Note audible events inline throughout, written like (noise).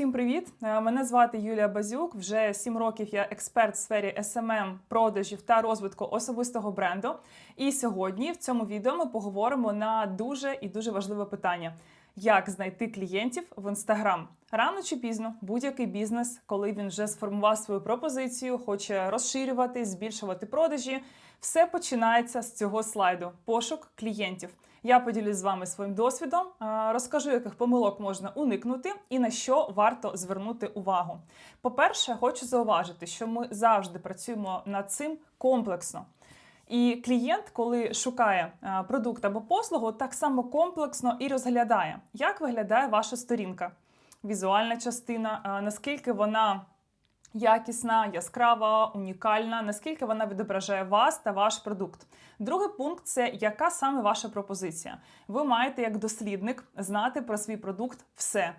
Всім привіт! Е, Мене звати Юлія Базюк. Вже 7 років я експерт в сфері SMM, продажів та розвитку особистого бренду. І сьогодні в цьому відео ми поговоримо на дуже і дуже важливе питання: як знайти клієнтів в інстаграм. Рано чи пізно будь-який бізнес, коли він вже сформував свою пропозицію, хоче розширювати, збільшувати продажі. Все починається з цього слайду пошук клієнтів. Я поділюсь з вами своїм досвідом, розкажу, яких помилок можна уникнути і на що варто звернути увагу. По-перше, хочу зауважити, що ми завжди працюємо над цим комплексно. І клієнт, коли шукає продукт або послугу, так само комплексно і розглядає, як виглядає ваша сторінка, візуальна частина, наскільки вона якісна, яскрава, унікальна, наскільки вона відображає вас та ваш продукт. Другий пункт це яка саме ваша пропозиція. Ви маєте як дослідник знати про свій продукт все.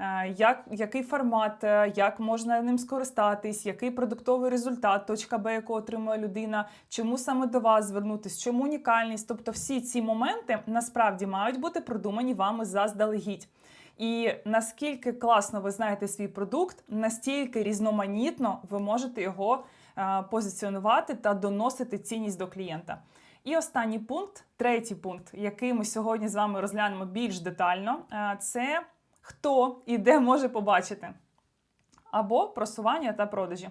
Е, Як, який формат, е, як можна ним скористатись, який продуктовий результат, точка Б, яку отримує людина, чому саме до вас звернутись, чому унікальність. Тобто всі ці моменти насправді мають бути продумані вами заздалегідь. І наскільки класно ви знаєте свій продукт, настільки різноманітно ви можете його е, позиціонувати та доносити цінність до клієнта. І останній пункт, третій пункт, який ми сьогодні з вами розглянемо більш детально, е, це хто і де може побачити або просування та продажі.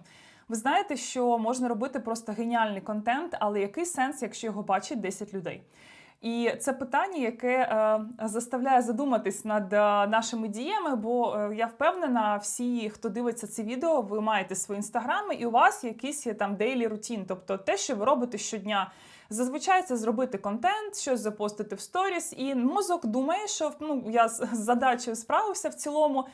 Ви знаєте, що можна робити просто геніальний контент, але який сенс, якщо його бачить 10 людей? І це питання, яке е, заставляє задуматись над е, нашими діями, бо е, я впевнена, всі, хто дивиться це відео, ви маєте свої інстаграми, і у вас якийсь є там дейлі рутін, тобто те, що ви робите щодня. Зазвичай це зробити контент, щось запостити в сторіс, і мозок думає, що ну я з задачею справився в цілому.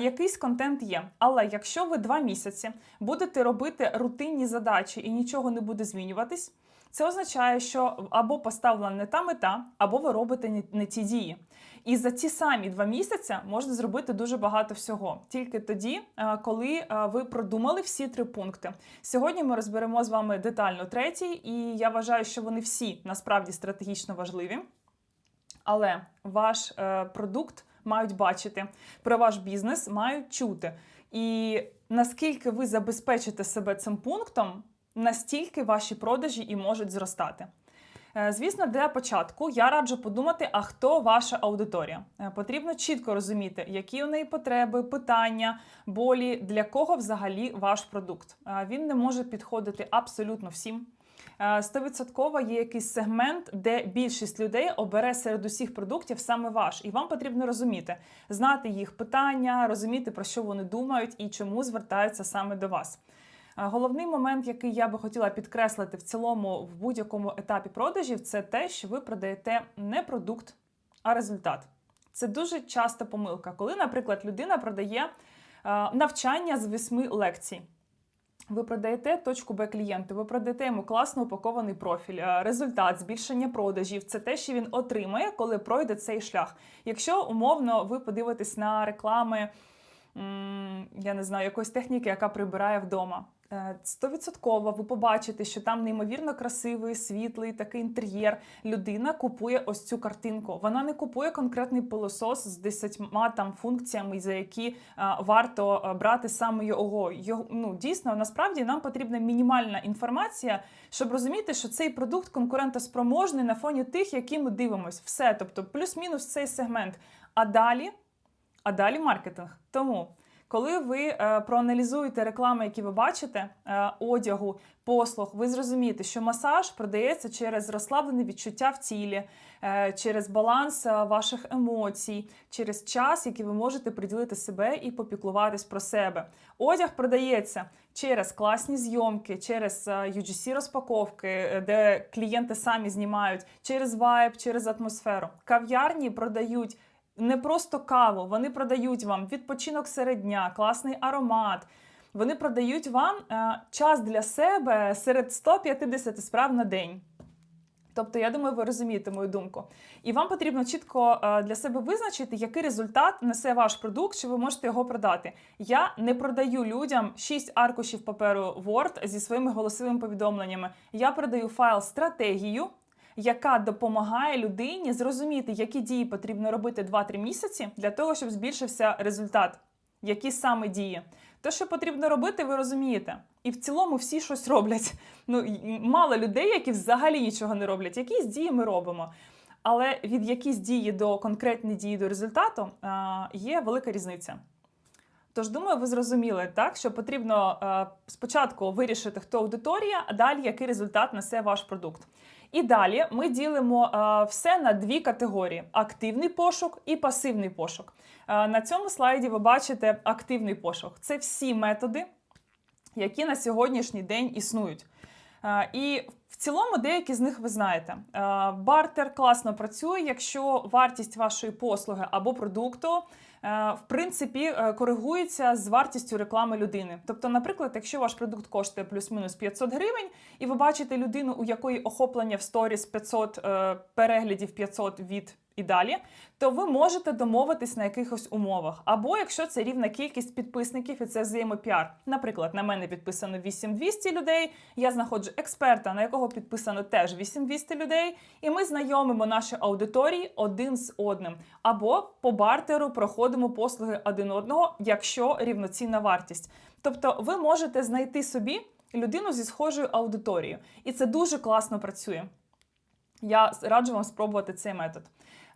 Якийсь контент є, але якщо ви два місяці будете робити рутинні задачі і нічого не буде змінюватись, це означає, що або поставлена не та мета, або ви робите не- ті дії. І за ці самі два місяці можна зробити дуже багато всього. Тільки тоді, е, коли е, ви продумали всі три пункти. Сьогодні ми розберемо з вами детально третій, і я вважаю, що вони всі насправді стратегічно важливі. Але ваш е, продукт мають бачити, про ваш бізнес мають чути. І наскільки ви забезпечите себе цим пунктом, настільки ваші продажі і можуть зростати. Е, Звісно, для початку я раджу подумати, а хто ваша аудиторія. Е, Потрібно чітко розуміти, які у неї потреби, питання, болі, для кого взагалі ваш продукт. Е, Він не може підходити абсолютно всім. Стовідсотково є якийсь сегмент, де більшість людей обере серед усіх продуктів саме ваш, і вам потрібно розуміти, знати їх питання, розуміти про що вони думають і чому звертаються саме до вас. Головний момент, який я би хотіла підкреслити в цілому в будь-якому етапі продажів, це те, що ви продаєте не продукт, а результат. Це дуже часта помилка, коли, наприклад, людина продає е, навчання з восьми лекцій. Ви продаєте точку Б клієнту, ви продаєте йому класно упакований профіль, е, результат, збільшення продажів. Це те, що він отримає, коли пройде цей шлях. Якщо умовно ви подивитесь на реклами, я не знаю, якоїсь техніки, яка прибирає вдома. Е, Стовідсотково ви побачите, що там неймовірно красивий, світлий такий інтер'єр. Людина купує ось цю картинку. Вона не купує конкретний пилосос з десятьма там функціями, за які а, варто а, брати саме його. його. Ну дійсно, насправді нам потрібна мінімальна інформація, щоб розуміти, що цей продукт конкурентоспроможний на фоні тих, які ми дивимось. Все, тобто плюс-мінус цей сегмент. А далі, а далі маркетинг. Тому. Коли ви е, проаналізуєте реклами, які ви бачите, е, одягу, послуг, ви зрозумієте, що масаж продається через розслаблене відчуття в тілі, е, через баланс ваших емоцій, через час, який ви можете приділити себе і попіклуватись про себе. Одяг продається через класні зйомки, через UGC розпаковки, де клієнти самі знімають, через вайб, через атмосферу. Кав'ярні продають не просто каву, вони продають вам відпочинок серед дня, класний аромат. Вони продають вам е, час для себе серед 150 справ на день. Тобто, я думаю, ви розумієте мою думку. І вам потрібно чітко е, для себе визначити, який результат несе ваш продукт, чи ви можете його продати. Я не продаю людям 6 аркушів паперу Word зі своїми голосовими повідомленнями. Я продаю файл стратегію, яка допомагає людині зрозуміти, які дії потрібно робити 2-3 місяці для того, щоб збільшився результат. Які саме дії? Те, що потрібно робити, ви розумієте. І в цілому всі щось роблять. Ну, мало людей, які взагалі нічого не роблять. Якісь дії ми робимо. Але від якісь дії до конкретної дії до результату а, є велика різниця. Тож, думаю, ви зрозуміли, так, що потрібно е, спочатку вирішити, хто аудиторія, а далі який результат несе ваш продукт. І далі ми ділимо е, все на дві категорії: активний пошук і пасивний пошук. Е, на цьому слайді ви бачите активний пошук. Це всі методи, які на сьогоднішній день існують. Е, І в цілому деякі з них ви знаєте. Бартер класно працює, якщо вартість вашої послуги або продукту в принципі е, коригується з вартістю реклами людини. Тобто, наприклад, якщо ваш продукт коштує плюс-мінус 500 гривень, і ви бачите людину, у якої охоплення в сторіс 500 е, переглядів 500 від і далі, то ви можете домовитись на якихось умовах. Або якщо це рівна кількість підписників і це взаємопіар. Наприклад, на мене підписано 8200 людей. Я знаходжу експерта, на якого підписано теж 8200 людей, і ми знайомимо наші аудиторії один з одним. Або по бартеру проходимо послуги один одного, якщо рівноцінна вартість. Тобто, ви можете знайти собі людину зі схожою аудиторією, і це дуже класно працює. Я раджу вам спробувати цей метод.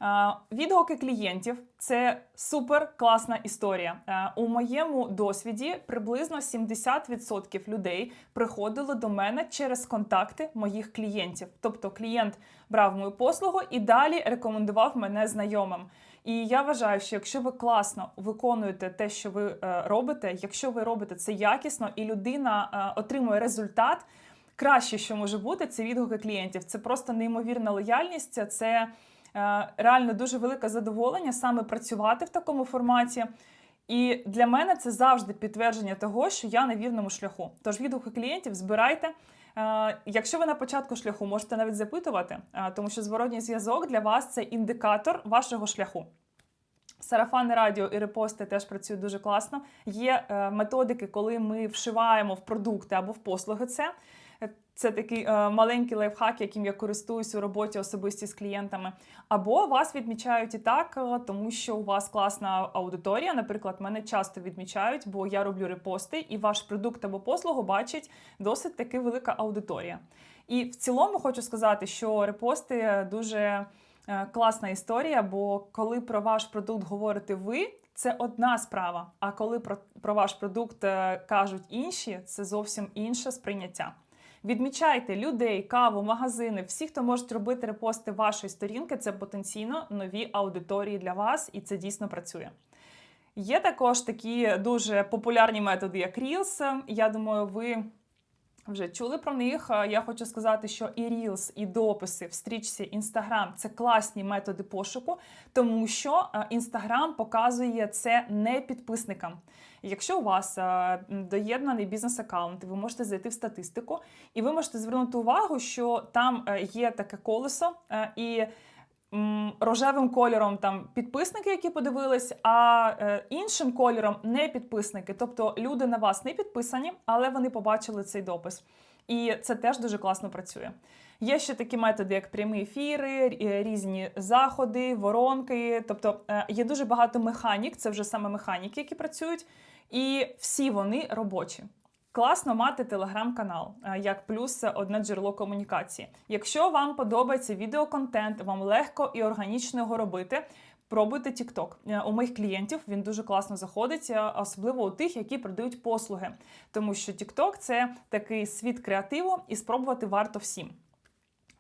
Е, Відгуки клієнтів це супер класна історія. Е, У моєму досвіді приблизно 70% людей приходили до мене через контакти моїх клієнтів. Тобто клієнт брав мою послугу і далі рекомендував мене знайомим. І я вважаю, що якщо ви класно виконуєте те, що ви е, робите, якщо ви робите це якісно, і людина отримує результат, краще, що може бути, це відгуки клієнтів. Це просто неймовірна лояльність. Це реально дуже велике задоволення саме працювати в такому форматі. І для мене це завжди підтвердження того, що я на вірному шляху. Тож відгуки клієнтів збирайте. Е, Якщо ви на початку шляху можете навіть запитувати, е, тому що зворотній зв'язок для вас це індикатор вашого шляху. Сарафанне радіо і репости теж працюють дуже класно. Є е, методики, коли ми вшиваємо в продукти або в послуги це. Це такий е, маленький лайфхак, яким я користуюсь у роботі особисті з клієнтами. Або вас відмічають і так, е, тому що у вас класна аудиторія. Наприклад, мене часто відмічають, бо я роблю репости, і ваш продукт або послугу бачить досить таки велика аудиторія. І в цілому хочу сказати, що репости дуже е, класна історія, бо коли про ваш продукт говорите ви. Це одна справа. А коли про, про ваш продукт е, кажуть інші, це зовсім інше сприйняття. Відмічайте людей, каву, магазини, всі, хто можуть робити репости вашої сторінки, це потенційно нові аудиторії для вас, і це дійсно працює. Є також такі дуже популярні методи, як Reels. Я думаю, ви вже чули про них. Я хочу сказати, що і Reels, і дописи в стрічці Instagram – це класні методи пошуку, тому що Instagram показує це не підписникам. Якщо у вас доєднаний бізнес-аккаунт, ви можете зайти в статистику, і ви можете звернути увагу, що там е, є таке колесо, е, і рожевим кольором там підписники, які подивились, а е, іншим кольором не підписники. Тобто люди на вас не підписані, але вони побачили цей допис. І це теж дуже класно працює. Є ще такі методи, як прямі ефіри, е, різні заходи, воронки. Тобто е, є дуже багато механік, це вже саме механіки, які працюють, і всі вони робочі. Класно мати телеграм-канал е, як плюс одне джерело комунікації. Якщо вам подобається відеоконтент, вам легко і органічно його робити. Пробуйте TikTok. Е, У моїх клієнтів він дуже класно заходить, е, особливо у тих, які продають послуги. Тому що TikTok – це такий світ креативу, і спробувати варто всім.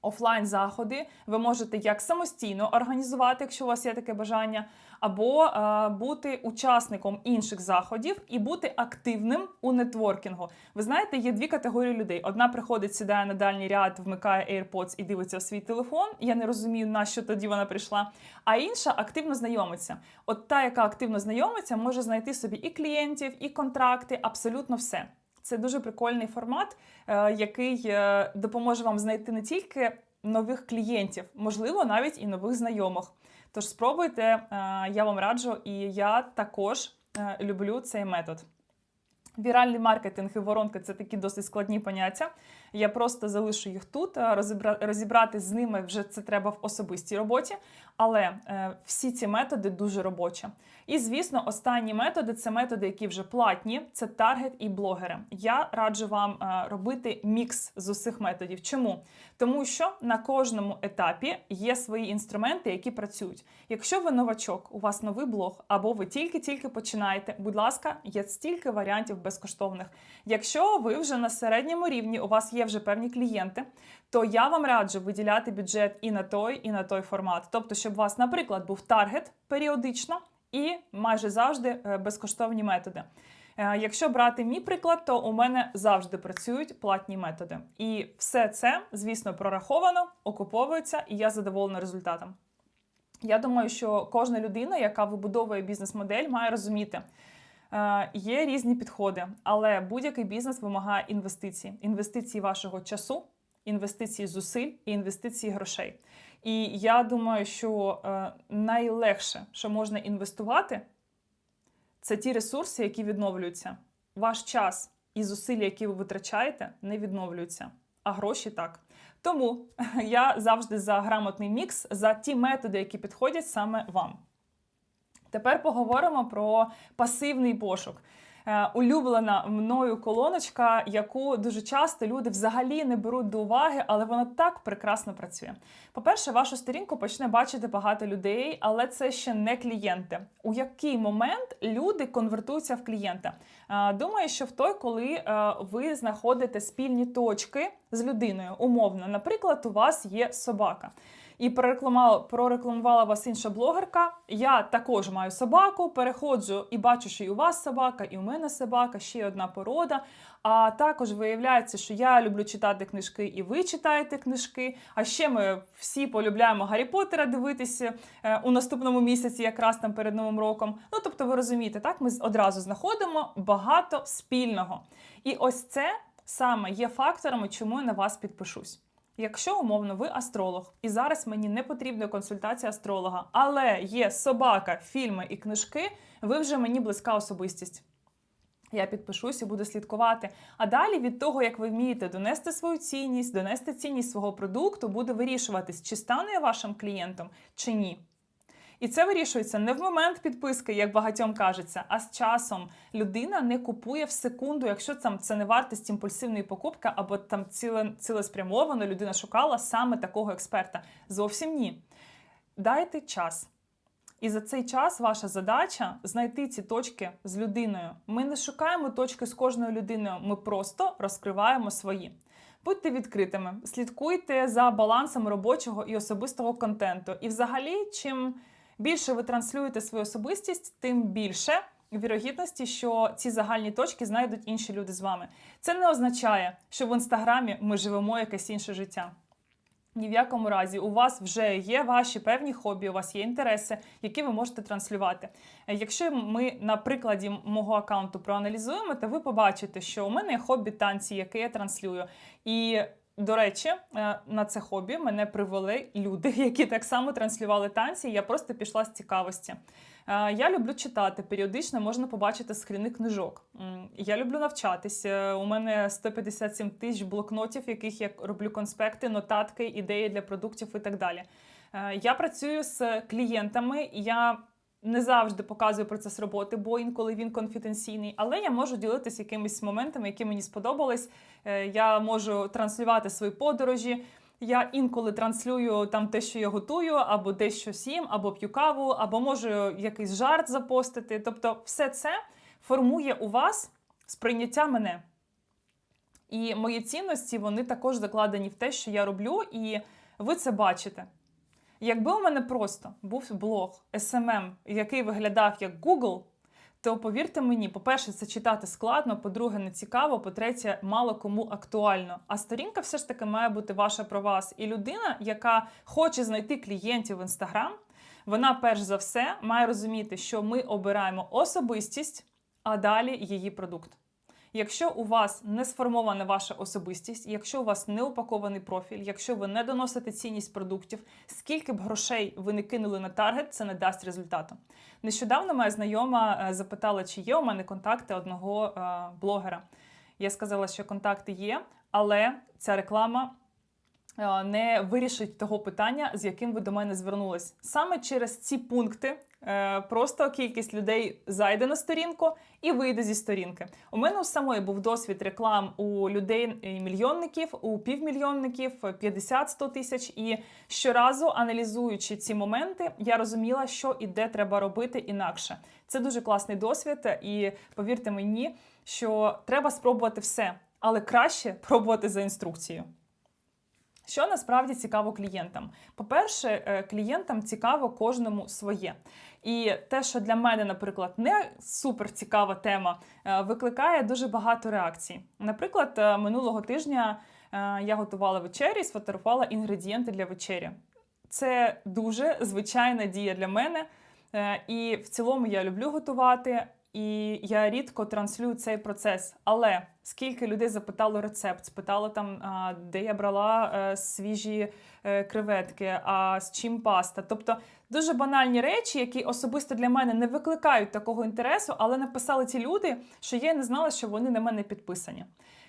Офлайн заходи ви можете як самостійно організувати, якщо у вас є таке бажання, або е, бути учасником інших заходів і бути активним у нетворкінгу. Ви знаєте, є дві категорії людей: одна приходить, сідає на дальній ряд, вмикає AirPods і дивиться в свій телефон. Я не розумію, на що тоді вона прийшла. А інша активно знайомиться. От та, яка активно знайомиться, може знайти собі і клієнтів, і контракти, абсолютно все. Це дуже прикольний формат, е, який е, допоможе вам знайти не тільки нових клієнтів, можливо, навіть і нових знайомих. Тож спробуйте, е, я вам раджу, і я також люблю цей метод. Віральний маркетинг і воронка це такі досить складні поняття. Я просто залишу їх тут. е, Розібра... Розібратись з ними вже це треба в особистій роботі. Але е, всі ці методи дуже робочі. І звісно, останні методи це методи, які вже платні, це таргет і блогери. Я раджу вам е, робити мікс з усіх методів. Чому? Тому що на кожному етапі є свої інструменти, які працюють. Якщо ви новачок, у вас новий блог, або ви тільки-тільки починаєте, будь ласка, є стільки варіантів безкоштовних. Якщо ви вже на середньому рівні, у вас є вже певні клієнти, то я вам раджу виділяти бюджет і на той, і на той формат. Тобто, щоб у вас, наприклад, був таргет періодично і майже завжди е, безкоштовні методи. Е, Якщо брати мій приклад, то у мене завжди працюють платні методи. І все це, звісно, прораховано, окуповується, і я задоволена результатом. Я думаю, що кожна людина, яка вибудовує бізнес-модель, має розуміти, є різні підходи, але будь-який бізнес вимагає інвестицій: інвестицій вашого часу, інвестицій зусиль і інвестицій грошей. І я думаю, що е, найлегше, що можна інвестувати, це ті ресурси, які відновлюються. Ваш час і зусилля, які ви витрачаєте, не відновлюються, а гроші так. Тому (laughs) я завжди за грамотний мікс, за ті методи, які підходять саме вам. Тепер поговоримо про пасивний пошук. Е, Улюблена мною колоночка, яку дуже часто люди взагалі не беруть до уваги, але вона так прекрасно працює. По-перше, вашу сторінку почне бачити багато людей, але це ще не клієнти. У який момент люди конвертуються в клієнта? Е, Думаю, що в той, коли е, ви знаходите спільні точки з людиною, умовно, наприклад, у вас є собака. І прорекламувала, прорекламувала вас інша блогерка. Я також маю собаку, переходжу і бачу, що і у вас собака, і у мене собака, ще одна порода. А також виявляється, що я люблю читати книжки, і ви читаєте книжки. А ще ми всі полюбляємо Гаррі Поттера дивитися е, у наступному місяці, якраз там перед новим роком. Ну тобто, ви розумієте, так ми одразу знаходимо багато спільного. І ось це саме є факторами, чому я на вас підпишусь. Якщо умовно ви астролог, і зараз мені не потрібна консультація астролога, але є собака, фільми і книжки, ви вже мені близька особистість. Я підпишусь і буду слідкувати. А далі від того, як ви вмієте донести свою цінність, донести цінність свого продукту, буде вирішуватись, чи стану я вашим клієнтом, чи ні. І це вирішується не в момент підписки, як багатьом кажеться, а з часом людина не купує в секунду, якщо там це не вартість імпульсивної покупки, або там ціле, цілеспрямовано людина шукала саме такого експерта. Зовсім ні. Дайте час. І за цей час ваша задача знайти ці точки з людиною. Ми не шукаємо точки з кожною людиною, ми просто розкриваємо свої. Будьте відкритими, слідкуйте за балансом робочого і особистого контенту. І, взагалі, чим більше ви транслюєте свою особистість, тим більше вірогідності, що ці загальні точки знайдуть інші люди з вами. Це не означає, що в інстаграмі ми живемо якесь інше життя. Ні в якому разі у вас вже є ваші певні хобі, у вас є інтереси, які ви можете транслювати. Якщо ми на прикладі мого аккаунту проаналізуємо, то ви побачите, що у мене є хобі танці, яке я транслюю. І до речі, е, на це хобі мене привели люди, (laughs) які так само транслювали танці. Я просто пішла з цікавості. Е, Я люблю читати. Періодично можна побачити скріни книжок. Я люблю навчатися. У мене 157 тисяч блокнотів, яких я роблю конспекти, нотатки, ідеї для продуктів і так далі. Е, Я працюю з клієнтами. Я не завжди показую процес роботи, бо інколи він конфіденційний, але я можу ділитися якимись моментами, які мені сподобались. Е, Я можу транслювати свої подорожі. Я інколи транслюю там те, що я готую, або дещо сім, або п'ю каву, або можу якийсь жарт запостити. Тобто, все це формує у вас сприйняття мене. І мої цінності вони також закладені в те, що я роблю, і ви це бачите. Якби у мене просто був блог SMM, який виглядав як Google, то повірте мені, по-перше, це читати складно, по-друге, не цікаво, по-третє, мало кому актуально. А сторінка все ж таки має бути ваша про вас. І людина, яка хоче знайти клієнтів в Instagram, вона перш за все має розуміти, що ми обираємо особистість, а далі її продукт. Якщо у вас не сформована ваша особистість, якщо у вас не упакований профіль, якщо ви не доносите цінність продуктів, скільки б грошей ви не кинули на таргет, це не дасть результату. Нещодавно моя знайома е, запитала, чи є у мене контакти одного е, блогера. Я сказала, що контакти є, але ця реклама е, не вирішить того питання, з яким ви до мене звернулись. Саме через ці пункти просто кількість людей зайде на сторінку і вийде зі сторінки. У мене у самої був досвід реклам у людей мільйонників, у півмільйонників, 50-100 тисяч. І щоразу, аналізуючи ці моменти, я розуміла, що і де треба робити інакше. Це дуже класний досвід, і повірте мені, що треба спробувати все, але краще (laughs) пробувати за інструкцією. Що насправді цікаво клієнтам? По-перше, е, клієнтам цікаво кожному своє. І те, що для мене, наприклад, не супер цікава тема, е, викликає дуже багато реакцій. Наприклад, е, минулого тижня е, я готувала вечері і сфотографувала інгредієнти для вечері. Це дуже звичайна дія для мене. І в цілому я люблю готувати, і я рідко транслюю цей процес. Але скільки людей запитало рецепт, спитало там, де я брала е, свіжі е, креветки, а з чим паста. Тобто дуже банальні речі, які особисто для мене не викликають такого інтересу, але написали ці люди, що я не знала, що вони на мене підписані.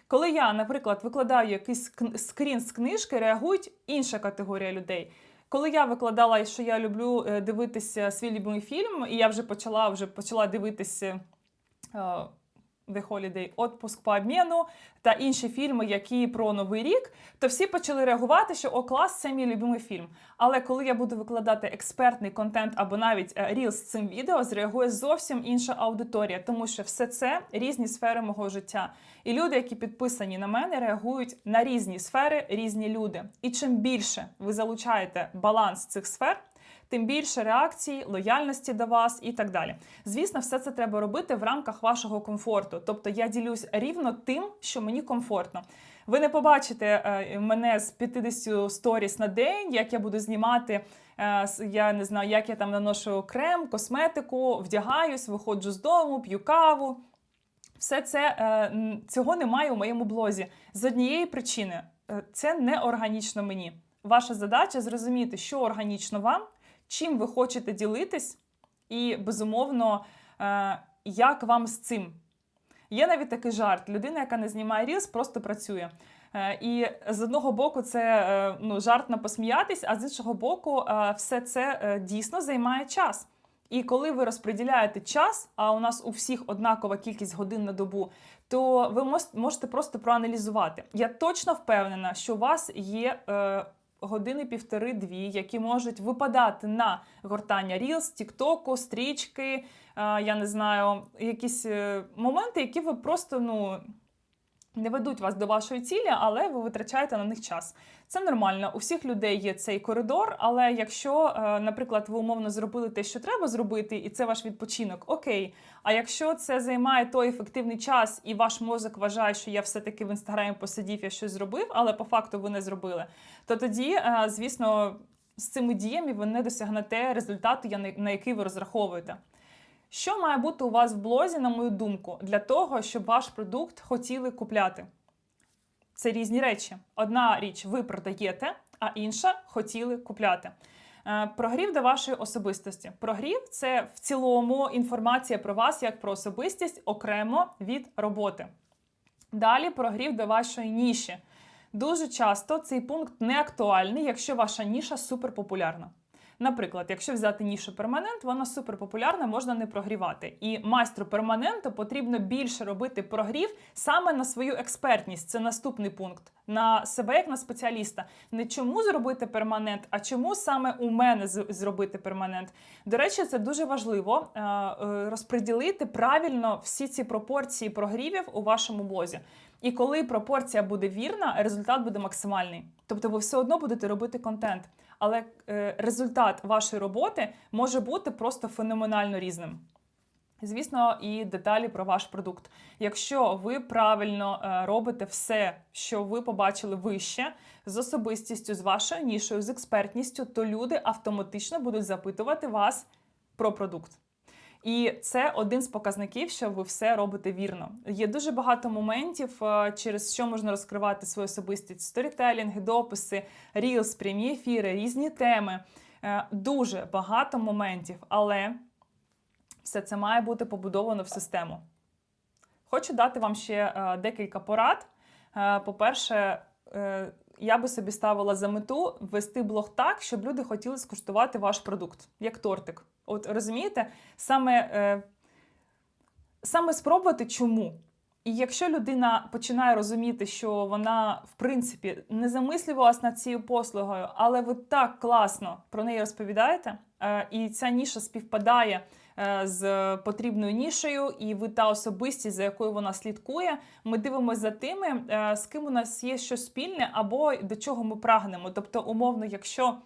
Коли я, наприклад, викладаю якийсь скрін з книжки, реагують інша категорія людей. Коли я викладала, що я люблю е, дивитися свій любимий фільм, і я вже почала вже почала дивитися е, The Holiday, Отпуск по обміну та інші фільми, які про Новий рік, то всі почали реагувати, що о, клас, це мій любимий фільм. Але коли я буду викладати експертний контент або навіть е, ріл з цим відео, зреагує зовсім інша аудиторія, тому що все це різні сфери мого життя. І люди, які підписані на мене, реагують на різні сфери, різні люди. І чим більше ви залучаєте баланс цих сфер, тим більше реакцій, лояльності до вас і так далі. Звісно, все це треба робити в рамках вашого комфорту. Тобто я ділюсь рівно тим, що мені комфортно. Ви не побачите е, мене з 50 сторіс на день, як я буду знімати. е, Я не знаю, як я там наношу крем, косметику, вдягаюсь, виходжу з дому, п'ю каву. Все це е, цього немає у моєму блозі з однієї причини: це не органічно мені. Ваша задача зрозуміти, що органічно вам, чим ви хочете ділитись, і безумовно, е, як вам з цим. Є навіть такий жарт: людина, яка не знімає рілс, просто працює. Е, І з одного боку, це е, ну, жарт на посміятись, а з іншого боку, все це дійсно займає час. І коли ви розподіляєте час, а у нас у всіх однакова кількість годин на добу, то ви можете просто проаналізувати. Я точно впевнена, що у вас є години півтори-дві, які можуть випадати на гортання Reels, Тіктоку, стрічки, я не знаю, якісь е, моменти, які ви просто ну. Не ведуть вас до вашої цілі, але ви витрачаєте на них час. Це нормально. У всіх людей є цей коридор. Але якщо, е, наприклад, ви умовно зробили те, що треба зробити, і це ваш відпочинок, окей. А якщо це займає той ефективний час, і ваш мозок вважає, що я все-таки в інстаграмі посидів, я щось зробив, але по факту ви не зробили, то тоді, е, звісно, з цими діями ви не досягнете результату, на який ви розраховуєте. Що має бути у вас в блозі, на мою думку, для того, щоб ваш продукт хотіли купляти? Це різні речі. Одна річ ви продаєте, а інша хотіли купляти. Е, Прогрів до вашої особистості. Прогрів це в цілому інформація про вас як про особистість окремо від роботи. Далі прогрів до вашої ніші. Дуже часто цей пункт не актуальний, якщо ваша ніша суперпопулярна. Наприклад, якщо взяти нішу перманент, вона суперпопулярна, можна не прогрівати. І майстру перманенту потрібно більше робити прогрів саме на свою експертність. Це наступний пункт. На себе як на спеціаліста. Не чому зробити перманент, а чому саме у мене з- зробити перманент. До речі, це дуже важливо е, е, розподілити правильно всі ці пропорції прогрівів у вашому блозі. І коли пропорція буде вірна, результат буде максимальний. Тобто ви все одно будете робити контент, але е, результат вашої роботи може бути просто феноменально різним. Звісно, і деталі про ваш продукт. Якщо ви правильно е, робите все, що ви побачили вище, з особистістю, з вашою нішою, з експертністю, то люди автоматично будуть запитувати вас про продукт. І це один з показників, що ви все робите вірно. Є дуже багато моментів, е, через що можна розкривати свою особистість: сторітелінги, дописи, рілс, прямі ефіри, різні теми. Е, Дуже багато моментів, але все це має бути побудовано в систему. Хочу дати вам ще е, декілька порад. По-перше, я би собі ставила за мету вести блог так, щоб люди хотіли скуштувати ваш продукт, як тортик. От розумієте, саме, е, саме спробувати чому. І якщо людина починає розуміти, що вона, в принципі, не замислювалась над цією послугою, але ви так класно про неї розповідаєте, е, і ця ніша співпадає з потрібною нішею, і ви та особистість, за якою вона слідкує, ми дивимося за тими, е, з ким у нас є щось спільне, або до чого ми прагнемо. Тобто, умовно, якщо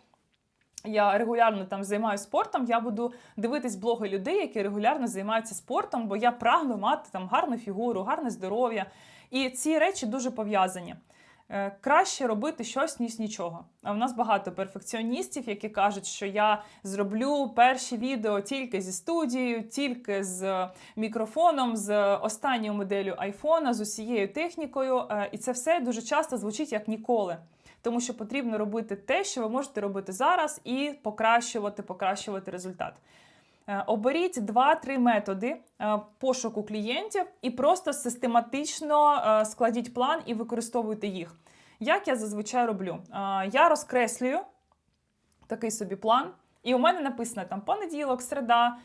я регулярно там займаюся спортом, я буду дивитись блоги людей, які регулярно займаються спортом, бо я прагну мати там гарну фігуру, гарне здоров'я. І ці речі дуже пов'язані. Е, Краще робити щось, ніж нічого. А в нас багато перфекціоністів, які кажуть, що я зроблю перші відео тільки зі студією, тільки з мікрофоном, з останньою моделлю айфона, з усією технікою. Е, І це все дуже часто звучить як ніколи тому що потрібно робити те, що ви можете робити зараз, і покращувати, покращувати результат. Е, Оберіть 2-3 методи е, пошуку клієнтів і просто систематично е, складіть план і використовуйте їх. Як я зазвичай роблю? Я розкреслюю такий собі план, і у мене написано там понеділок, середа.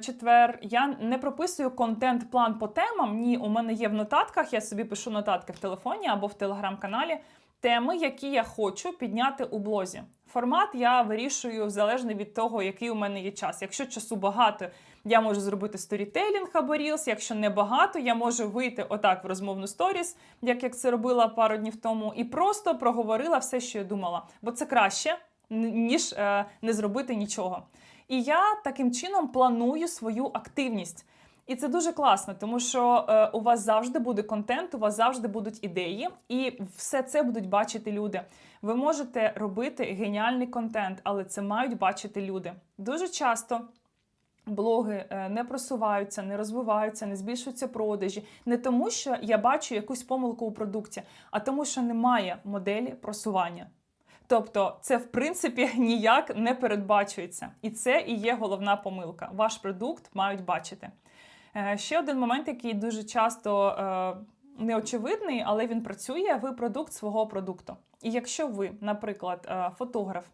Четвер я не прописую контент-план по темам. Ні, у мене є в нотатках. Я собі пишу нотатки в телефоні або в телеграм-каналі теми, які я хочу підняти у блозі. Формат я вирішую залежно від того, який у мене є час. Якщо часу багато, я можу зробити сторітейлінг або Reels. Якщо не багато, я можу вийти отак в розмовну сторіс, як я це робила пару днів тому, і просто проговорила все, що я думала. Бо це краще, ніж е, не зробити нічого. І я таким чином планую свою активність. І це дуже класно, тому що е, у вас завжди буде контент, у вас завжди будуть ідеї, і все це будуть бачити люди. Ви можете робити геніальний контент, але це мають бачити люди. Дуже часто. Блоги е, не просуваються, не розвиваються, не збільшуються продажі. Не тому, що я бачу якусь помилку у продукті, а тому, що немає моделі просування. Тобто, це в принципі (laughs) ніяк не передбачується, і це і є головна помилка. Ваш продукт мають бачити. Е, Ще один момент, який дуже часто е, неочевидний, але він працює. Ви продукт свого продукту. І якщо ви, наприклад, е, фотограф,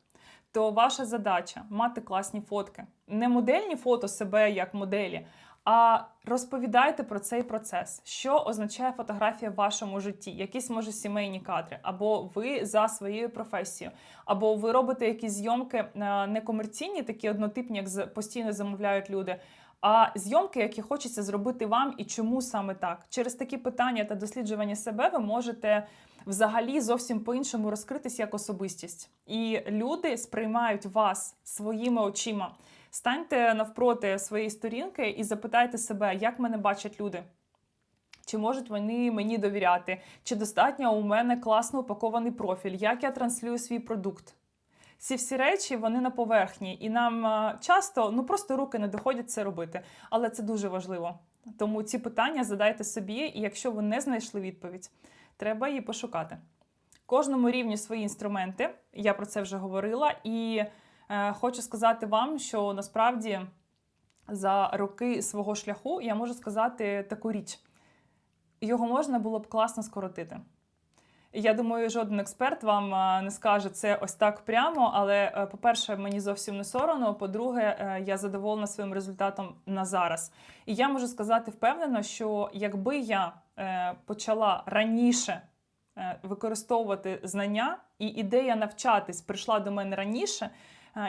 то ваша задача мати класні фотки, не модельні фото себе як моделі. А розповідайте про цей процес, що означає фотографія в вашому житті, якісь може сімейні кадри, або ви за своєю професією, або ви робите якісь зйомки некомерційні, такі однотипні, як постійно замовляють люди. А зйомки, які хочеться зробити вам, і чому саме так? Через такі питання та досліджування себе ви можете взагалі зовсім по-іншому розкритись як особистість. І люди сприймають вас своїми очима. Станьте навпроти своєї сторінки і запитайте себе, як мене бачать люди. Чи можуть вони мені довіряти? Чи достатньо у мене класно упакований профіль? Як я транслюю свій продукт? Ці всі речі вони на поверхні, і нам е, часто ну просто руки не доходять це робити. Але це дуже важливо. Тому ці питання задайте собі, і якщо ви не знайшли відповідь, треба її пошукати. Кожному рівні свої інструменти. Я про це вже говорила, і е, хочу сказати вам, що насправді за роки свого шляху я можу сказати таку річ: його можна було б класно скоротити. Я думаю, жоден експерт вам е, не скаже це ось так прямо. Але, е, по-перше, мені зовсім не соромно. По-друге, е, я задоволена своїм результатом на зараз. І я можу сказати впевнено, що якби я почала раніше використовувати знання, і ідея навчатись прийшла до мене раніше,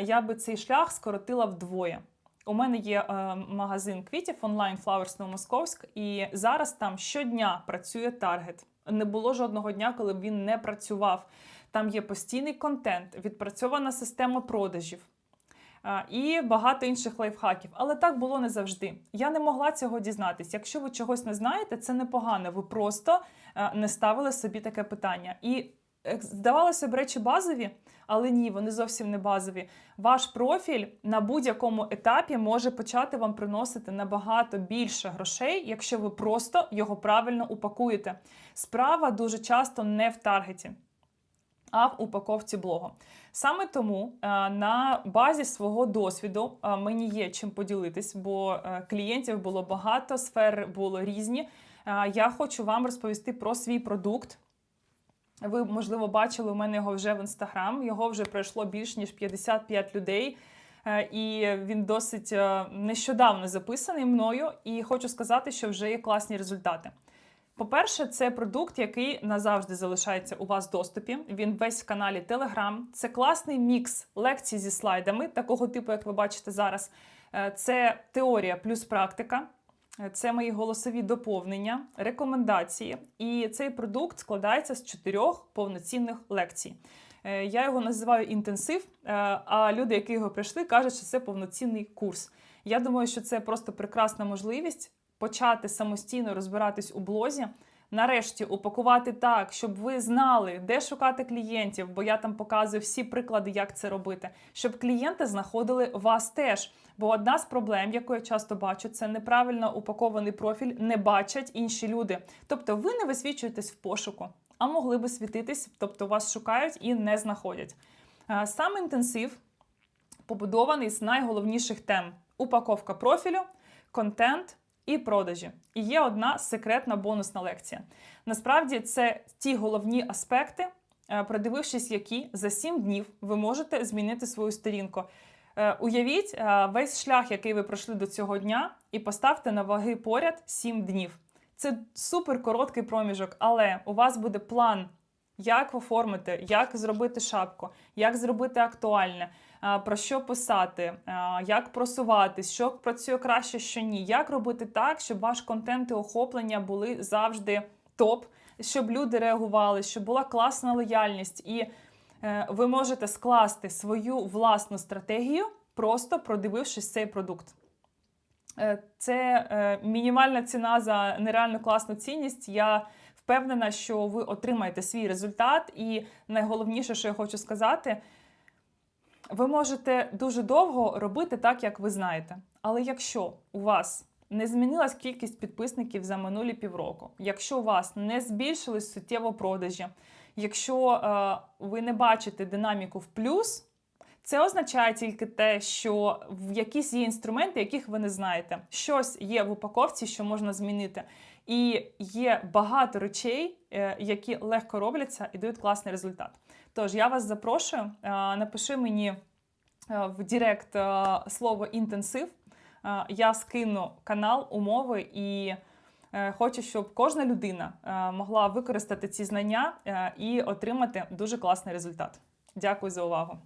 я би цей шлях скоротила вдвоє. У мене є е, магазин квітів онлайн Flowers Новомосковськ, і зараз там щодня працює таргет. Не було жодного дня, коли б він не працював. Там є постійний контент, відпрацьована система продажів. І багато інших лайфхаків, але так було не завжди. Я не могла цього дізнатись. Якщо ви чогось не знаєте, це непогано. Ви просто не ставили собі таке питання. І здавалося б, речі базові, але ні, вони зовсім не базові. Ваш профіль на будь-якому етапі може почати вам приносити набагато більше грошей, якщо ви просто його правильно упакуєте. Справа дуже часто не в таргеті. А в упаковці блогу. Саме тому е, на базі свого досвіду е, мені є чим поділитись, бо е, клієнтів було багато, сфер було різні. Е, Я хочу вам розповісти про свій продукт, Ви, можливо, бачили у мене його вже в інстаграм. Його вже пройшло більш ніж 55 людей. Е, І він досить е, нещодавно записаний мною. І хочу сказати, що вже є класні результати. По-перше, це продукт, який назавжди залишається у вас в доступі. Він весь в каналі Telegram. Це класний мікс лекцій зі слайдами, такого типу, як ви бачите зараз. Е, Це теорія плюс практика. Це мої голосові доповнення, рекомендації. І цей продукт складається з чотирьох повноцінних лекцій. Е, Я його називаю інтенсив, е, а люди, які його прийшли, кажуть, що це повноцінний курс. Я думаю, що це просто прекрасна можливість почати самостійно розбиратись у блозі. Нарешті упакувати так, щоб ви знали, де шукати клієнтів, бо я там показую всі приклади, як це робити, щоб клієнти знаходили вас теж. Бо одна з проблем, яку я часто бачу, це неправильно упакований профіль, не бачать інші люди. Тобто ви не висвічуєтесь в пошуку, а могли би світитись, тобто вас шукають і не знаходять. Е, Сам інтенсив побудований з найголовніших тем: упаковка профілю, контент і продажі. І є одна секретна бонусна лекція. Насправді, це ті головні аспекти, е, продивившись, які за 7 днів ви можете змінити свою сторінку. Е, Уявіть е, весь шлях, який ви пройшли до цього дня, і поставте на ваги поряд 7 днів. Це супер короткий проміжок, але у вас буде план, як оформити, як зробити шапку, як зробити актуальне, про що писати, як просуватись, що працює краще, що ні, як робити так, щоб ваш контент і охоплення були завжди топ, щоб люди реагували, щоб була класна лояльність, і е, ви можете скласти свою власну стратегію, просто продивившись цей продукт. Е, Це е, мінімальна ціна за нереально класну цінність. Я впевнена, що ви отримаєте свій результат. І найголовніше, що я хочу сказати, ви можете дуже довго робити так, як ви знаєте. Але якщо у вас не змінилась кількість підписників за минулі півроку, якщо у вас не збільшились суттєво продажі, якщо е, ви не бачите динаміку в плюс, це означає тільки те, що в якісь є інструменти, яких ви не знаєте. Щось є в упаковці, що можна змінити. І є багато речей, е, які легко робляться і дають класний результат. Тож я вас запрошую, е, напиши мені е, в Директ е, слово інтенсив. Я скину канал, умови і хочу, щоб кожна людина могла використати ці знання і отримати дуже класний результат. Дякую за увагу.